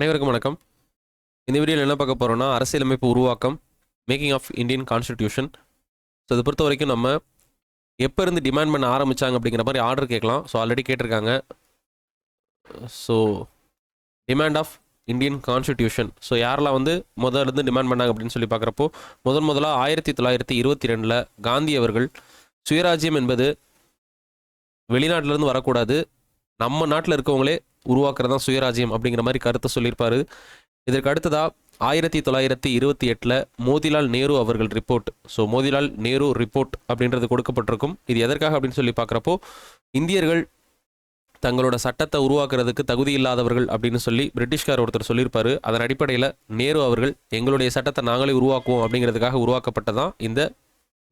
அனைவருக்கும் வணக்கம். இந்த வீடியோவில் என்ன பார்க்க போகிறோம்னா அரசியலமைப்பு உருவாக்கம் making of Indian constitution so இதை பொறுத்த வரைக்கும் நம்ம எப்போ இருந்து டிமாண்ட் பண்ண ஆரம்பித்தாங்க அப்படிங்கிற மாதிரி ஆர்டர் கேட்கலாம். ஸோ ஆல்ரெடி கேட்டிருக்காங்க. So demand of Indian constitution so யாரெல்லாம் வந்து முதல்ல இருந்து டிமாண்ட் பண்ணாங்க அப்படின்னு சொல்லி பார்க்குறப்போ முதன் முதலாக ஆயிரத்தி தொள்ளாயிரத்தி இருபத்தி ரெண்டில் காந்தி அவர்கள் சுயராஜ்யம் என்பது வெளிநாட்டிலேருந்து வரக்கூடாது. நம்ம நாட்டில் இருக்கவங்களே உருவாக்குறது தான் சுயராஜ்யம் அப்படிங்கிற மாதிரி கருத்தை சொல்லியிருப்பாரு. இதற்கு அடுத்ததாக ஆயிரத்தி தொள்ளாயிரத்தி இருபத்தி எட்டில் மோதிலால் நேரு அவர்கள் report. So Motilal Nehru report அப்படின்றது கொடுக்கப்பட்டிருக்கும். இது எதற்காக அப்படின்னு சொல்லி பார்க்குறப்போ இந்தியர்கள் தங்களோட சட்டத்தை உருவாக்குறதுக்கு தகுதி இல்லாதவர்கள் அப்படின்னு சொல்லி பிரிட்டிஷ்கார் ஒருத்தர் சொல்லியிருப்பார். அதன் அடிப்படையில் நேரு அவர்கள் எங்களுடைய சட்டத்தை நாங்களே உருவாக்குவோம் அப்படிங்கிறதுக்காக உருவாக்கப்பட்டதான் இந்த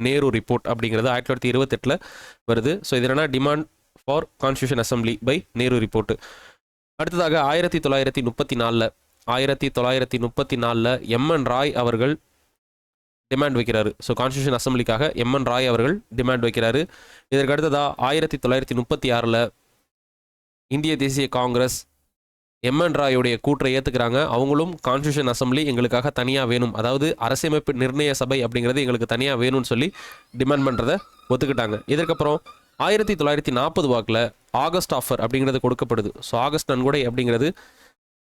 நேரு ரிப்போர்ட் அப்படிங்கிறது ஆயிரத்தி தொள்ளாயிரத்தி இருபத்தெட்டில் வருது. ஸோ இது என்னன்னா demand for constitution assembly by Nehru report அடுத்ததாக ஆயிரத்தி தொள்ளாயிரத்தி முப்பத்தி நாலில் ஆயிரத்தி தொள்ளாயிரத்தி முப்பத்தி நாலில் எம்என் ராய் அவர்கள் டிமாண்ட் வைக்கிறாரு. ஸோ கான்ஸ்டியூஷன் அசம்பிளிக்காக எம்என் ராய் அவர்கள் டிமாண்ட் வைக்கிறாரு. இதற்கு அடுத்ததாக ஆயிரத்தி தொள்ளாயிரத்தி முப்பத்தி ஆறில் இந்திய தேசிய காங்கிரஸ் எம்என் ராயுடைய கூற்றை ஏற்றுக்கிறாங்க அவங்களும் கான்ஸ்டியூஷன் அசம்பிளி எங்களுக்காக தனியாக வேணும். அதாவது அரசியமைப்பு நிர்ணய சபை அப்படிங்கிறது எங்களுக்கு தனியாக வேணும்னு சொல்லி டிமாண்ட் பண்ணுறதை ஒத்துக்கிட்டாங்க. இதற்கப்புறம் ஆயிரத்தி தொள்ளாயிரத்தி நாற்பது வாக்கில் ஆகஸ்ட் ஆஃபர் அப்படிங்கிறது கொடுக்கப்படுது. ஸோ ஆகஸ்ட் நன்கொடை அப்படிங்கிறது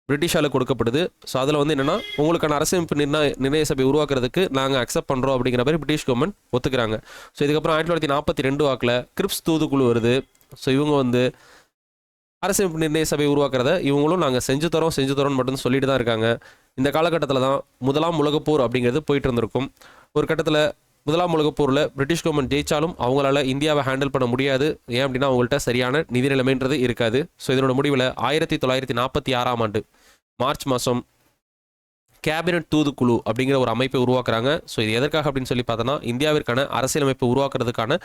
பிரிட்டிஷால் கொடுக்கப்படுது. ஸோ அதில் வந்து என்னென்னா உங்களுக்கான அரசியமைப்பு நிர்ணய நிர்ணய சபை உருவாக்குறதுக்கு நாங்கள் அக்செப்ட் பண்ணுறோம் அப்படிங்கிற மாதிரி பிரிட்டிஷ் கவர்மெண்ட் ஒத்துக்கிறாங்க. ஸோ இதுக்கப்புறம் ஆயிரத்தி தொள்ளாயிரத்தி நாற்பத்தி ரெண்டு வாக்கில் கிரிப்ஸ் தூதுக்குழு வருது. ஸோ இவங்க வந்து அரசியமைப்பு நிர்ணய சபை உருவாக்குறத இவங்களும் நாங்கள் செஞ்சு தரோம் செஞ்சு தரோம்னு மட்டும் சொல்லிட்டு தான் இருக்காங்க. இந்த காலகட்டத்தில் தான் முதலாம் உலகப்போர் அப்படிங்கிறது போயிட்டு இருந்திருக்கும். ஒரு கட்டத்தில் முதலாம் உலகப் போரில் பிரிட்டிஷ் கவர்மெண்ட் ஜெயிச்சாலும் அவங்களால இந்தியாவை ஹேண்டில் பண்ண முடியாது. ஏன் அப்படின்னா அவங்கள்ட்ட சரியான நிதி நிலைமைன்றது இருக்காது. ஸோ இதனோட முடிவில் ஆயிரத்தி தொள்ளாயிரத்தி நாற்பத்தி ஆறாம் ஆண்டு மார்ச் மாதம் கேபினட் தூதுக்குழு அப்படிங்கிற ஒரு அமைப்பை உருவாக்குறாங்க. ஸோ இது எதற்காக அப்படின்னு சொல்லி பார்த்தோன்னா இந்தியாவிற்கான அரசியலமைப்பை உருவாக்குறதுக்கான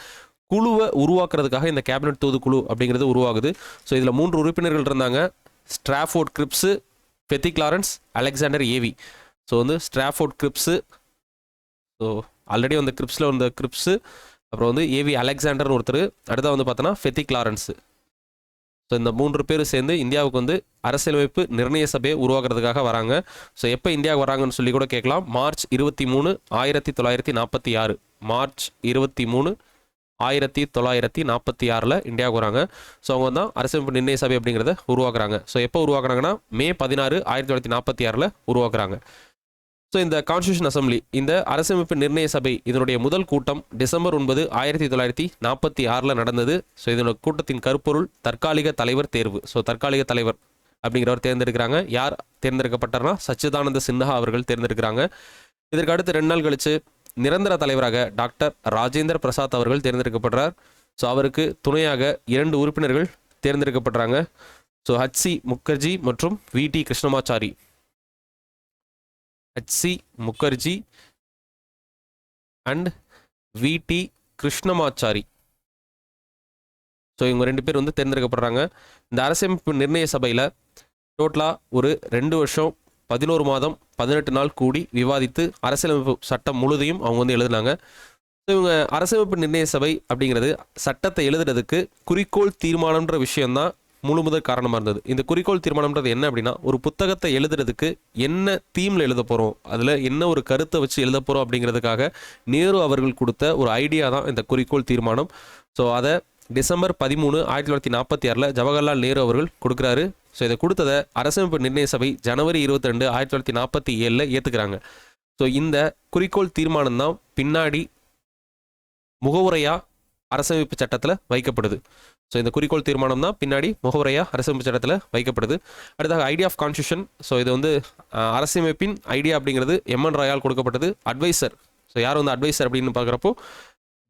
குழுவை உருவாக்குறதுக்காக இந்த கேபினட் தூதுக்குழு அப்படிங்கிறது உருவாகுது. ஸோ இதில் மூன்று உறுப்பினர்கள் இருந்தாங்க. Stafford Cripps Pethick Lawrence Alexander A V வந்து ஸ்ட்ராஃபோர்ட் கிரிப்ஸு ஸோ ஆல்ரெடி வந்து கிரிப்ஸில் வந்த கிரிப்ஸு அப்புறம் வந்து ஏவி அலெக்சாண்டர்னு ஒருத்தர் அடுத்தா வந்து பார்த்தோன்னா ஃபெத்திக் லாரன்ஸு ஸோ இந்த மூன்று பேர் சேர்ந்து இந்தியாவுக்கு வந்து அரசியலமைப்பு நிர்ணய சபையை உருவாக்குறதுக்காக வராங்க. ஸோ எப்போ இந்தியாவுக்கு வராங்கன்னு சொல்லி கூட கேட்கலாம். மார்ச் இருபத்தி மூணு ஆயிரத்தி தொள்ளாயிரத்தி நாற்பத்தி ஆறு. மார்ச் இருபத்தி மூணு ஆயிரத்தி தொள்ளாயிரத்தி நாற்பத்தி ஆறில் இந்தியாவுக்கு வராங்க. ஸோ அவங்க தான் அரசியலமைப்பு நிர்ணய சபை அப்படிங்கிறத உருவாக்குறாங்க. ஸோ எப்போ உருவாக்குறாங்கன்னா மே பதினாறு ஆயிரத்தி தொள்ளாயிரத்தி நாற்பத்தி ஆறில் உருவாக்குறாங்க. ஸோ இந்த கான்ஸ்டியூஷன் அசம்பிளி இந்த அரசமைப்பு நிர்ணய சபை இதனுடைய முதல் கூட்டம் டிசம்பர் ஒன்பது ஆயிரத்தி தொள்ளாயிரத்தி நாற்பத்தி ஆறில் நடந்தது. ஸோ இதனோட கூட்டத்தின் கருப்பொருள் தற்காலிக தலைவர் தேர்வு. ஸோ தற்காலிக தலைவர் அப்படிங்கிறவர் தேர்ந்தெடுக்கிறாங்க. யார் தேர்ந்தெடுக்கப்பட்டார்னா சச்சிதானந்த சின்ஹா அவர்கள் தேர்ந்தெடுக்கிறாங்க. இதற்கு அடுத்து ரெண்டு நாள் கழித்து நிரந்தர தலைவராக டாக்டர் ராஜேந்திர பிரசாத் அவர்கள் தேர்ந்தெடுக்கப்படுறார். ஸோ அவருக்கு துணையாக இரண்டு உறுப்பினர்கள் தேர்ந்தெடுக்கப்படுறாங்க ஸோ ஹச்சி முகர்ஜி மற்றும் V T Krishnamachari H C Mukherjee and V T Krishnamachari so இவங்க ரெண்டு பேர் வந்து தேர்ந்தெடுக்கப்படுறாங்க. இந்த அரசியமைப்பு நிர்ணய சபையில் டோட்டலாக ஒரு ரெண்டு வருஷம் பதினோரு மாதம் பதினெட்டு நாள் கூடி விவாதித்து அரசியலமைப்பு சட்டம் முழுதையும் அவங்க வந்து எழுதினாங்க. ஸோ இவங்க அரசியமைப்பு நிர்ணய சபை அப்படிங்கிறது சட்டத்தை எழுதுறதுக்கு குறிக்கோள் தீர்மானம்ன்ற விஷயம்தான் முழு முதல் காரணமாக இருந்தது. இந்த குறிக்கோள் தீர்மானம்ன்றது என்ன அப்படின்னா ஒரு புத்தகத்தை எழுதுறதுக்கு என்ன தீமில் எழுத போகிறோம் அதில் என்ன ஒரு கருத்தை வச்சு எழுத போகிறோம் அப்படிங்கிறதுக்காக நேரு அவர்கள் கொடுத்த ஒரு ஐடியா தான் இந்த குறிக்கோள் தீர்மானம். ஸோ அதை டிசம்பர் பதிமூணு ஆயிரத்தி தொள்ளாயிரத்தி நாற்பத்தி ஆறில் ஜவஹர்லால் நேரு அவர்கள் கொடுக்குறாரு. ஸோ இதை கொடுத்ததை அரசமைப்பு நிர்ணய சபை ஜனவரி இருபத்தி ரெண்டு ஆயிரத்தி தொள்ளாயிரத்தி நாற்பத்தி ஏழில் ஏற்றுக்கிறாங்க ஸோ இந்த குறிக்கோள் தீர்மானம் தான் பின்னாடி முகவுரையாக அரசமைப்பு சட்டத்தில் வைக்கப்படுது. ஸோ இந்த குறிக்கோள் தீர்மானம் தான் பின்னாடி முகவுரையாக அரசமைப்பு சட்டத்தில் வைக்கப்படுது. அடுத்ததாக ஐடியா ஆஃப் கான்ஸ்டியூஷன் ஸோ இது வந்து அரசமைப்பின் அரசியமைப்பின் ஐடியா அப்படிங்கிறது எம்என் ராயால் கொடுக்கப்பட்டது. அட்வைசர் ஸோ யார் வந்து அட்வைசர் அப்படின்னு பார்க்குறப்போ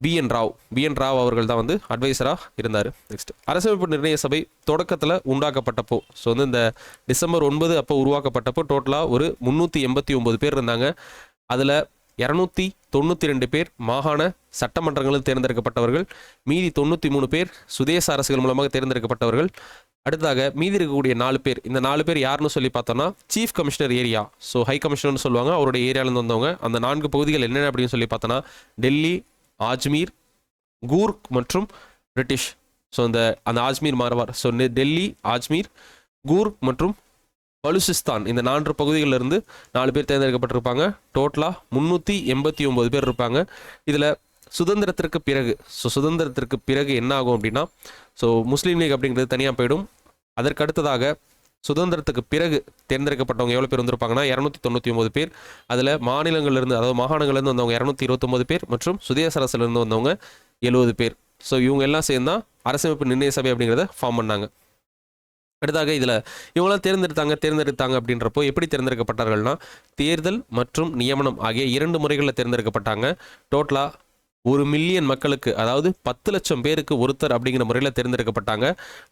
B N Rau B N Rau அவர்கள் தான் வந்து அட்வைசராக இருந்தார். நெக்ஸ்ட் அரசமைப்பு நிர்ணய சபை தொடக்கத்தில் உண்டாக்கப்பட்டப்போ ஸோ வந்து இந்த டிசம்பர் ஒன்பது அப்போ உருவாக்கப்பட்டப்போ டோட்டலாக ஒரு முந்நூற்றி எண்பத்தி ஒம்பது பேர் இருந்தாங்க. அதில் இரநூத்தி தொண்ணூற்றி ரெண்டு பேர் மாகாண சட்டமன்றங்களில் தேர்ந்தெடுக்கப்பட்டவர்கள் மீதி தொண்ணூற்றி மூணு பேர் சுதேச அரசுகள் மூலமாக தேர்ந்தெடுக்கப்பட்டவர்கள். அடுத்ததாக மீதி இருக்கக்கூடிய நாலு பேர் இந்த நாலு பேர் யாருன்னு சொல்லி பார்த்தோம்னா chief commissioner area so high கமிஷனர்னு சொல்லுவாங்க அவருடைய ஏரியாவிலேருந்து வந்தவங்க. அந்த நான்கு பகுதிகள் என்னென்ன அப்படின்னு சொல்லி பார்த்தோன்னா டெல்லி ஆஜ்மீர் கூர்க் மற்றும் பிரிட்டிஷ். ஸோ இந்த அந்த ஆஜ்மீர் மார்வார் ஸோ டெல்லி ஆஜ்மீர் கூர்க் மற்றும் பலுசிஸ்தான் இந்த நான்கு பகுதிகளிலிருந்து நாலு பேர் தேர்ந்தெடுக்கப்பட்டிருப்பாங்க. டோட்டலாக முந்நூற்றி எண்பத்தி ஒம்பது பேர் இருப்பாங்க. இதில் சுதந்திரத்திற்கு பிறகு ஸோ சுதந்திரத்திற்கு பிறகு என்ன ஆகும் அப்படின்னா ஸோ முஸ்லீம் லீக் அப்படிங்கிறது தனியாக போயிடும். அதற்கு அடுத்ததாக சுதந்திரத்துக்கு பிறகு தேர்ந்தெடுக்கப்பட்டவங்க எவ்வளோ பேர் வந்திருப்பாங்கன்னா இரநூத்தி தொண்ணூற்றி ஒம்பது பேர். அதில் மாநிலங்கள்லேருந்து அதாவது மாகாணங்கள்லேருந்து வந்தவங்க இரநூத்தி இருபத்தொம்பது பேர் மற்றும் சுதேச அரசுலேருந்து வந்தவங்க எழுபது பேர். ஸோ இவங்க எல்லாம் சேர்ந்து தான் அரசமைப்பு நிர்ணய சபை அப்படிங்கிறத ஃபார்ம் பண்ணாங்க. அடுத்தாக இதில் இவங்களாம் தேர்ந்தெடுத்தாங்க தேர்ந்தெடுத்தாங்க அப்படின்றப்போ எப்படி தேர்ந்தெடுக்கப்பட்டார்கள்னா தேர்தல் மற்றும் நியமனம் ஆகிய இரண்டு முறைகளில் தேர்ந்தெடுக்கப்பட்டாங்க. டோட்டலாக ஒரு மில்லியன் மக்களுக்கு அதாவது பத்து லட்சம் பேருக்கு ஒருத்தர் அப்படிங்கிற முறையில் தேர்ந்தெடுக்கப்பட்டாங்க.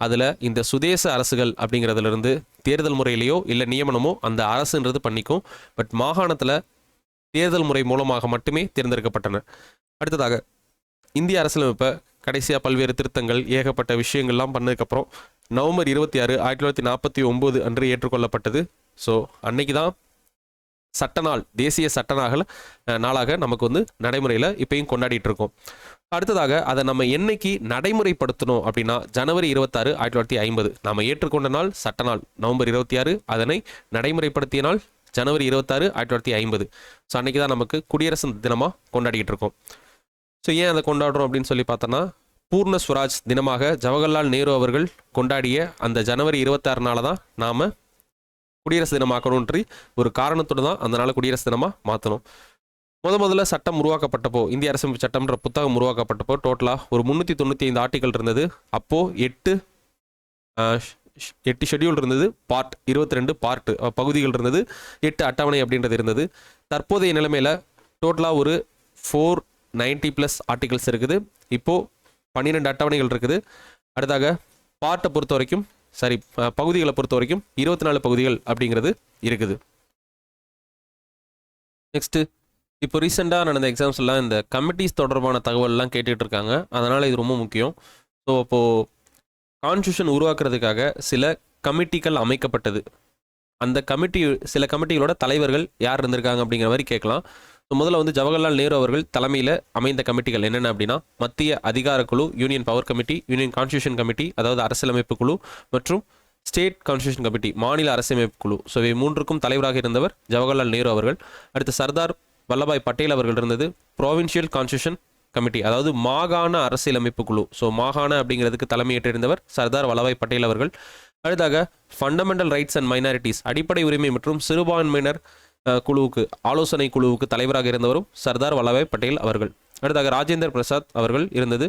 அதில் இந்த சுதேச அரசுகள் அப்படிங்கிறதுலேருந்து தேர்தல் முறையிலையோ இல்லை நியமனமோ அந்த அரசுன்றது பண்ணிக்கும். பட் மாகாணத்தில் தேர்தல் முறை மூலமாக மட்டுமே தேர்ந்தெடுக்கப்பட்டன. அடுத்ததாக இந்திய அரசியலமைப்பை கடைசியாக பல்வேறு திருத்தங்கள் ஏகப்பட்ட விஷயங்கள்லாம் பண்ணதுக்கப்புறம் நவம்பர் இருபத்தி ஆறு ஆயிரத்தி தொள்ளாயிரத்தி நாற்பத்தி ஒம்பது அன்று ஏற்றுக்கொள்ளப்பட்டது. ஸோ அன்னைக்கு தான் சட்ட நாள் தேசிய சட்ட நாள் நாளாக நமக்கு வந்து நடைமுறையில் இப்பயும் கொண்டாடிட்டு இருக்கோம் அடுத்ததாக அதை நம்ம என்னைக்கு நடைமுறைப்படுத்தணும் அப்படின்னா ஜனவரி இருபத்தாறு ஆயிரத்தி தொள்ளாயிரத்தி ஐம்பது. நம்ம ஏற்றுக்கொண்ட நாள் சட்ட நாள் நவம்பர் இருபத்தி ஆறு அதனை நடைமுறைப்படுத்திய நாள் ஜனவரி இருபத்தாறு ஆயிரத்தி தொள்ளாயிரத்தி ஐம்பது. ஸோ அன்னைக்கு தான் நமக்கு குடியரசு தினமாக கொண்டாடிக்கிட்டு இருக்கோம் ஸோ ஏன் அதை கொண்டாடுறோம் அப்படின்னு சொல்லி பார்த்தோன்னா பூர்ண ஸ்வராஜ் தினமாக ஜவஹர்லால் நேரு அவர்கள் கொண்டாடிய அந்த ஜனவரி இருபத்தாறுனால தான் நாம் குடியரசு தினமாக்கணுன்றி ஒரு காரணத்தோடு தான் அந்த நாளை குடியரசு தினமாக மாற்றணும் முத முதல்ல சட்டம் உருவாக்கப்பட்டப்போ இந்திய அரசமைப்பு சட்டம்ன்ற புத்தகம் உருவாக்கப்பட்டப்போ டோட்டலாக ஒரு முந்நூற்றி தொண்ணூற்றி ஐந்து ஆர்டிகல் இருந்தது. அப்போது எட்டு எட்டு ஷெட்யூல் இருந்தது. பார்ட் இருபத்தி ரெண்டு பார்ட் பகுதிகள் இருந்தது. எட்டு அட்டவணை அப்படின்றது இருந்தது. தற்போதைய நிலைமையில் டோட்டலாக ஒரு ஃபோர் நைன்ட்டி ப்ளஸ் ஆர்டிகல்ஸ் இருக்குது. இப்போது பன்னிரெண்டு அட்டவணைகள் இருக்குது. அடுத்தாக பார்ட்டை பொறுத்த வரைக்கும் சரி பகுதிகளை பொறுத்த வரைக்கும் இருபத்தி நாலு பகுதிகள் அப்படிங்கிறது இருக்குது. நெக்ஸ்ட்டு இப்போ ரீசெண்டாக நடந்த எக்ஸாம்ஸ் எல்லாம் இந்த கமிட்டிஸ் தொடர்பான தகவல்லாம் கேட்டுட்டு இருக்காங்க அதனால் இது ரொம்ப முக்கியம். ஸோ அப்போது கான்ஸ்டியூஷன் உருவாக்குறதுக்காக சில கமிட்டிகள் அமைக்கப்பட்டது. அந்த கமிட்டி சில கமிட்டிகளோட தலைவர்கள் யார் இருந்திருக்காங்க அப்படிங்கிற மாதிரி கேட்கலாம். முதல்ல வந்து ஜவஹர்லால் நேரு அவர்கள் தலைமையில் அமைந்த கமிட்டிகள் என்னென்ன அப்படின்னா மத்திய அதிகார குழு union power committee union constitution committee அதாவது அரசியலமைப்பு குழு மற்றும் ஸ்டேட் கான்ஸ்டியூஷன் கமிட்டி மாநில அரசியலமைப்பு குழு. ஸோ இவை மூன்றுக்கும் தலைவராக இருந்தவர் ஜவஹர்லால் நேரு அவர்கள். அடுத்து சர்தார் வல்லபாய் பட்டேல் அவர்கள் இருந்தது ப்ராவின்ஷியல் கான்ஸ்டியூஷன் கமிட்டி அதாவது மாகாண அரசியலமைப்பு குழு. ஸோ மாகாண அப்படிங்கிறதுக்கு தலைமையேற்றிருந்தவர் சர்தார் வல்லபாய் பட்டேல் அவர்கள். அடுத்தாக ஃபண்டமெண்டல் ரைட்ஸ் அண்ட் மைனாரிட்டிஸ் அடிப்படை உரிமை மற்றும் சிறுபான்மையினர் குழுவுக்கு ஆலோசனை குழுவுக்கு தலைவராக இருந்தவரும் சர்தார் வல்லபாய் பட்டேல் அவர்கள். அடுத்தாக ராஜேந்தர் பிரசாத் அவர்கள் இருந்தது.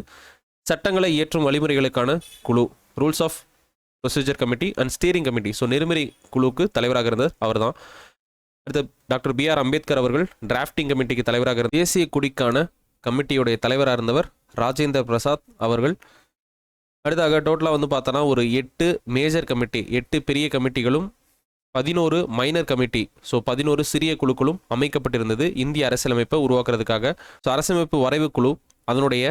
சட்டங்களை இயற்றும் வழிமுறைகளுக்கான குழு rules of procedure committee and steering committee so நெறிமுறை குழுவுக்கு தலைவராக இருந்தது அவர் தான் அடுத்து டாக்டர் பி ஆர் அம்பேத்கர் அவர்கள் டிராஃப்டிங் கமிட்டிக்கு தலைவராக இருந்த தேசிய குடிக்கான கமிட்டியுடைய தலைவராக இருந்தவர் ராஜேந்தர் பிரசாத் அவர்கள். அடுத்தாக டோட்டலாக வந்து பார்த்தோன்னா ஒரு எட்டு மேஜர் கமிட்டி எட்டு பெரிய கமிட்டிகளும் பதினோரு மைனர் கமிட்டி ஸோ பதினோரு சிறிய குழுக்களும் அமைக்கப்பட்டிருந்தது இந்திய அரசியலமைப்பை உருவாக்குறதுக்காக. ஸோ அரசியலமைப்பு வரைவு குழு அதனுடைய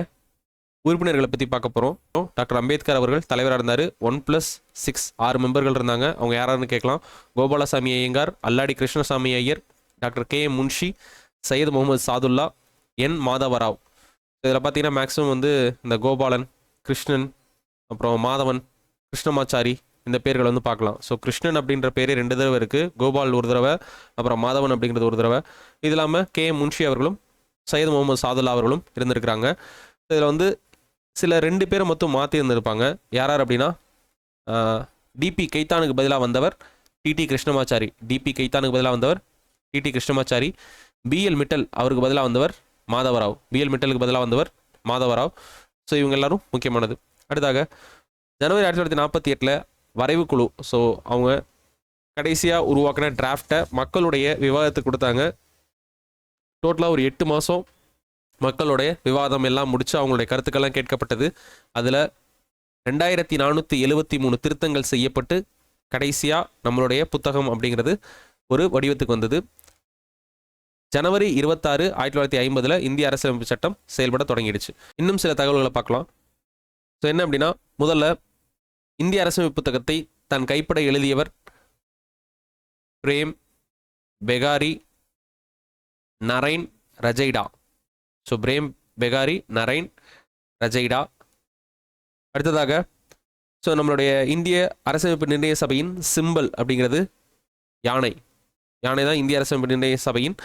உறுப்பினர்களை பற்றி பார்க்க போகிறோம் டாக்டர் அம்பேத்கர் அவர்கள் தலைவராக இருந்தார். ஒன் ப்ளஸ் சிக்ஸ் ஆறு மெம்பர்கள் இருந்தாங்க. அவங்க யாராருன்னு கேட்கலாம். Gopalaswami Ayyangar Alladi Krishnaswami Iyer doctor K M Munshi Syed Muhammad Saadulla N Madhava Rau. இதில் பார்த்தீங்கன்னா மேக்ஸிமம் வந்து இந்த கோபாலன் கிருஷ்ணன் அப்புறம் மாதவன் கிருஷ்ணமாச்சாரி இந்த பேர்களை வந்து பார்க்கலாம். ஸோ கிருஷ்ணன் அப்படின்ற பேரே ரெண்டு தடவை இருக்குது கோபால் ஒரு தடவை அப்புறம் மாதவன் அப்படிங்கிறது ஒரு தடவை. இது இல்லாமல் கே முன்ஷி அவர்களும் சையது முகமது சாதுல்லா அவர்களும் இருந்திருக்கிறாங்க. இதில் வந்து சில ரெண்டு பேரை மட்டும் மாற்றி இருந்திருப்பாங்க. யார் யார் அப்படின்னா டிபி கைத்தானுக்கு பதிலாக வந்தவர் டிடி கிருஷ்ணமாச்சாரி. டிபி கைத்தானுக்கு பதிலாக வந்தவர் டிடி கிருஷ்ணமாச்சாரி. பிஎல் மிட்டல் அவருக்கு பதிலாக வந்தவர் மாதவராவ். பிஎல் மிட்டலுக்கு பதிலாக வந்தவர் மாதவராவ். ஸோ இவங்க எல்லாரும் முக்கியமானது. அடுத்தாக ஜனவரி ஆயிரத்தி தொள்ளாயிரத்தி நாற்பத்தி எட்டில் வரைவு குழு. ஸோ அவங்க கடைசியாக உருவாக்கின டிராஃப்டை மக்களுடைய விவாதத்துக்கு கொடுத்தாங்க. டோட்டலாக ஒரு எட்டு மாதம் மக்களுடைய விவாதம் எல்லாம் முடித்து அவங்களுடைய கருத்துக்கள்லாம் கேட்கப்பட்டது. அதில் ரெண்டாயிரத்தி நானூற்றி எழுபத்தி மூணு திருத்தங்கள் செய்யப்பட்டு கடைசியாக நம்மளுடைய புத்தகம் அப்படிங்கிறது ஒரு வடிவத்துக்கு வந்தது. ஜனவரி இருபத்தாறு ஆயிரத்தி தொள்ளாயிரத்தி ஐம்பதில் இந்திய அரசியலமைப்பு சட்டம் செயல்பட தொடங்கிடுச்சு. இன்னும் சில தகவல்களை பார்க்கலாம். ஸோ என்ன அப்படின்னா முதல்ல இந்திய அரசமைப்பு புத்தகத்தை தன் கைப்பட எழுதியவர் பிரேம் பெகாரி நரைன் ரஜைடா. ஸோ பிரேம் பெகாரி நரைன் ரஜைடா. அடுத்ததாக ஸோ நம்மளுடைய இந்திய அரசமைப்பு நிர்ணய சபையின் சிம்பல் அப்படிங்கிறது யானை. யானை தான் இந்திய அரசமைப்பு நிர்ணய சபையின்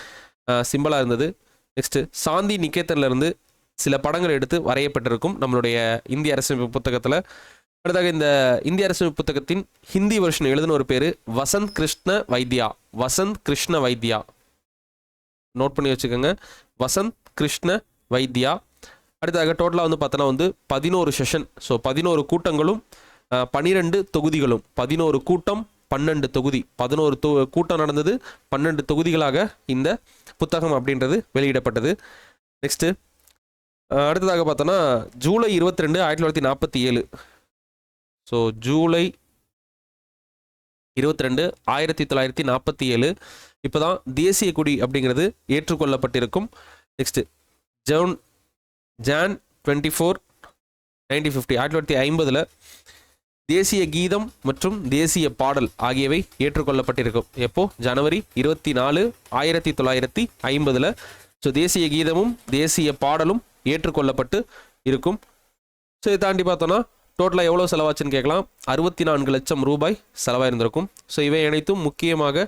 சிம்பிளாக இருந்தது. நெக்ஸ்ட்டு சாந்தி நிகேத்தன்ல இருந்து சில படங்கள் எடுத்து வரையப்பட்டிருக்கும் நம்மளுடைய இந்திய அரசமைப்பு புத்தகத்தில் அடுத்தாக இந்த இந்திய அரசு புத்தகத்தின் ஹிந்தி வருஷன் எழுதின ஒரு பேர் வசந்த் கிருஷ்ண வைத்யா வசந்த் கிருஷ்ண வைத்யா நோட் பண்ணி வச்சுக்கோங்க. வசந்த் கிருஷ்ண வைத்யா அடுத்ததாக டோட்டலாக வந்து பார்த்தோன்னா வந்து பதினோரு செஷன் ஸோ பதினோரு கூட்டங்களும் பன்னிரெண்டு பனிரெண்டு தொகுதிகளும். பதினோரு கூட்டம் பன்னெண்டு தொகுதி. பதினோரு தொ கூட்டம் நடந்தது பன்னெண்டு தொகுதிகளாக இந்த புத்தகம் அப்படின்றது வெளியிடப்பட்டது. நெக்ஸ்ட்டு அடுத்ததாக பார்த்தோன்னா ஜூலை இருபத்தி ரெண்டு ஆயிரத்தி தொள்ளாயிரத்தி நாற்பத்தி ஏழு. ஸோ ஜூலை இருபத்தி ரெண்டு ஆயிரத்தி தொள்ளாயிரத்தி நாற்பத்தி ஏழு. இப்போ தான் தேசிய கொடி அப்படிங்கிறது ஏற்றுக்கொள்ளப்பட்டிருக்கும். Next ஜவுன் Jan twenty four nineteen fifty ஆயிரத்தி தொள்ளாயிரத்தி ஐம்பதில் தேசிய கீதம் மற்றும் தேசிய பாடல் ஆகியவை ஏற்றுக்கொள்ளப்பட்டிருக்கும். எப்போ? ஜனவரி இருபத்தி நாலு ஆயிரத்தி தொள்ளாயிரத்தி ஐம்பதில். ஸோ தேசிய கீதமும் தேசிய பாடலும் ஏற்றுக்கொள்ளப்பட்டு இருக்கும். ஸோ இதை தாண்டி பார்த்தோன்னா டோட்டலாக எவ்வளோ செலவாச்சுன்னு கேட்கலாம். அறுபத்தி நான்கு லட்சம் ரூபாய் செலவாயிருந்திருக்கும். ஸோ இவை அனைத்தும் முக்கியமாக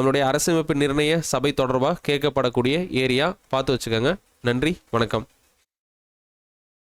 நம்மளுடைய அரசமைப்பு நிர்ணய சபை தொடர்பாக கேட்கப்படக்கூடிய ஏரியா. பார்த்து வச்சுக்கோங்க. நன்றி. வணக்கம்.